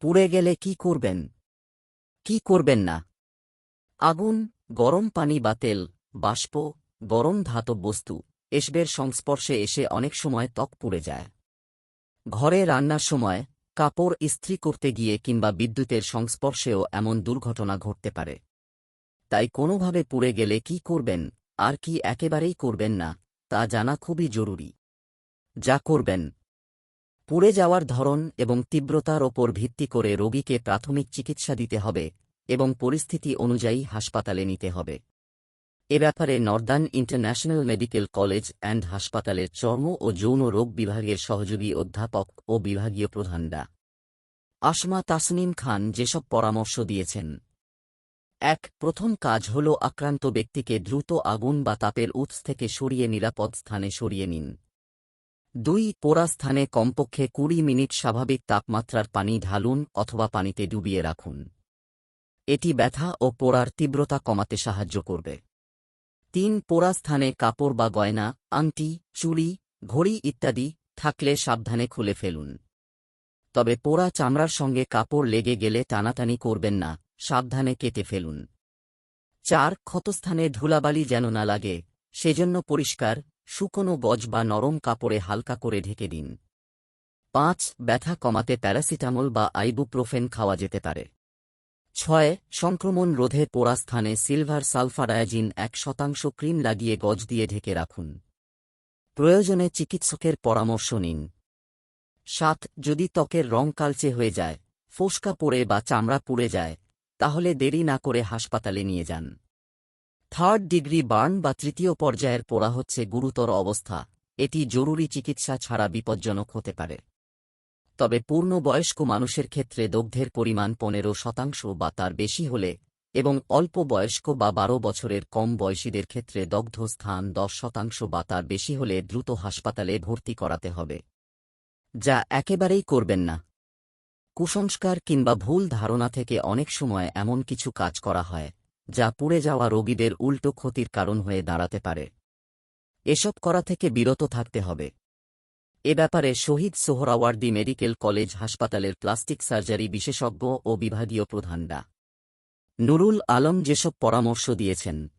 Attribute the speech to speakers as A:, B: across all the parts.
A: পুড়ে গেলে কি করবেন? কি করবেন না? আগুন, গরম পানি বা তেল, বাষ্প, গরম ধাতব বস্তু, এসবের সংস্পর্শে এসে অনেক সময় ত্বক পুড়ে যায়। ঘরে রান্নার সময়, কাপড় ইস্ত্রি করতে গিয়ে কিংবা বিদ্যুতের সংস্পর্শেও এমন দুর্ঘটনা ঘটতে পারে। তাই কোনোভাবে পুড়ে গেলে কি করবেন, আর কি একেবারেই করবেন না, তা জানা খুবই জরুরি। যা করবেন পুড়ে যাওয়ার ধরন এবং তীব্রতার ওপর ভিত্তি করে রোগীকে প্রাথমিক চিকিৎসা দিতে হবে এবং পরিস্থিতি অনুযায়ী হাসপাতালে নিতে হবে। এ ব্যাপারে northern international medical college and হাসপাতালের চর্ম ও যৌন রোগ বিভাগের সহযোগী অধ্যাপক ও বিভাগীয় প্রধান ডা। আসমা তাসনিম খান যেসব পরামর্শ দিয়েছেন। এক, প্রথম কাজ হল আক্রান্ত ব্যক্তিকে দ্রুত আগুন বা তাপের উৎস থেকে সরিয়ে নিরাপদ স্থানে সরিয়ে নিন। দুই পোড়া স্থানে কমপক্ষে কুড়ি মিনিট স্বাভাবিক তাপমাত্রার পানি ঢালুন অথবা পানিতে ডুবিয়ে রাখুন। এটি ব্যথা ও পোড়ার তীব্রতা কমাতে সাহায্য করবে। তিন পোড়া স্থানে কাপড় বা গয়না, আংটি, চুড়ি, ঘড়ি ইত্যাদি থাকলে সাবধানে খুলে ফেলুন। তবে পোড়া চামড়ার সঙ্গে কাপড় লেগে গেলে টানাটানি করবেন না, সাবধানে কেটে ফেলুন। চার, ক্ষতস্থানে ধুলাবালি যেন না লাগে, সেজন্য পরিষ্কার শুকনো গজ বা নরম কাপড়ে হালকা করে ঢেকে দিন। পাঁচ, ব্যথা কমাতে প্যারাসিটামল বা আইবুপ্রোফেন খাওয়া যেতে পারে। ছয়, সংক্রমণ রোধে পোড়া স্থানে সিলভার সালফাডায়াজিন এক শতাংশ ক্রিম লাগিয়ে গজ দিয়ে ঢেকে রাখুন। প্রয়োজনে চিকিৎসকের পরামর্শ নিন। সাত, যদি ত্বকের রং কালচে হয়ে যায়, ফোসকা পড়ে বা চামড়া পুড়ে যায়, তাহলে দেরি না করে হাসপাতালে নিয়ে যান। থার্ড ডিগ্রি বার্ন বা তৃতীয় পর্যায়ের পোড়া হচ্ছে গুরুতর অবস্থা। এটি জরুরি চিকিৎসা ছাড়া বিপজ্জনক হতে পারে। তবে পূর্ণ বয়স্ক মানুষের ক্ষেত্রে দগ্ধের পরিমাণ পনেরো শতাংশ বা তার বেশি হলে এবং অল্প বয়স্ক বা বারো বছরের কম বয়সীদের ক্ষেত্রে দগ্ধ স্থান দশ শতাংশ বা তার বেশি হলে দ্রুত হাসপাতালে ভর্তি করাতে হবে। যা একেবারেই করবেন না। কুসংস্কার কিংবা ভুল ধারণা থেকে অনেক সময় এমন কিছু কাজ করা হয় যা পুড়ে যাওয়া রোগীদের উল্টো ক্ষতির কারণ হয়ে দাঁড়াতে পারে। এসব করা থেকে বিরত থাকতে হবে। এ ব্যাপারে শহীদ সোহরাওয়ার্দী মেডিকেল কলেজ হাসপাতালের প্লাস্টিক সার্জারি বিশেষজ্ঞ ও বিভাগীয় প্রধান ডা নুরুল আলম যেসব পরামর্শ দিয়েছেন,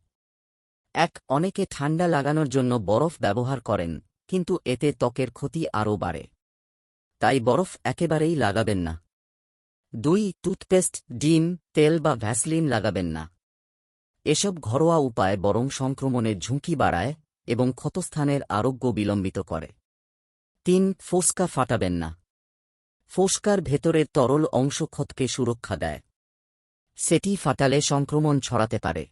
A: এক, অনেকে ঠান্ডা লাগানোর জন্য বরফ ব্যবহার করেন, কিন্তু এতে ত্বকের ক্ষতি আরও বাড়ে। তাই বরফ একেবারেই লাগাবেন না। দুই, টুথপেস্ট, ডিম, তেল বা ভ্যাসলিন লাগাবেন না। এসব ঘরোয়া উপায় বরং সংক্রমণের ঝুঁকি বাড়ায় এবং ক্ষতস্থানের আরোগ্য বিলম্বিত করে। তিন, ফোসকা ফাটাবেন না। ফোসকার ভেতরের তরল অংশ ক্ষতকে সুরক্ষা দেয়। সেটি ফাটালে সংক্রমণ ছড়াতে পারে।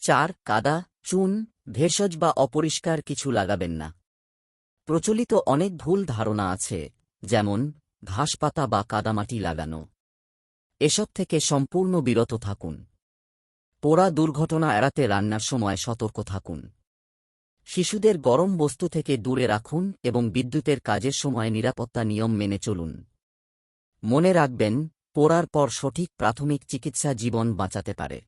A: চার, কাদা, চুন, ভেষজ বা অপরিষ্কার কিছু লাগাবেন না। প্রচলিত অনেক ভুল ধারণা আছে, যেমন ঘাসপাতা বা কাদামাটি লাগানো। এসব থেকে সম্পূর্ণ বিরত থাকুন। পোড়া দুর্ঘটনা এড়াতে রান্নার সময় সতর্ক থাকুন। শিশুদের গরম বস্তু থেকে দূরে রাখুন এবং বিদ্যুতের কাজের সময় নিরাপত্তা নিয়ম মেনে চলুন। মনে রাখবেন, পোড়ার পর সঠিক প্রাথমিক চিকিৎসা জীবন বাঁচাতে পারে।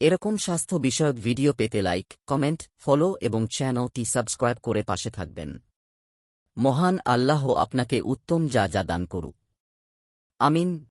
A: এরকম স্বাস্থ্য বিষয়ক ভিডিও পেতে লাইক, কমেন্ট, ফলো এবং চ্যানেলটি সাবস্ক্রাইব করে পাশে থাকবেন। মহান আল্লাহ আপনাকে উত্তম যা যা দান করুক। আমিন।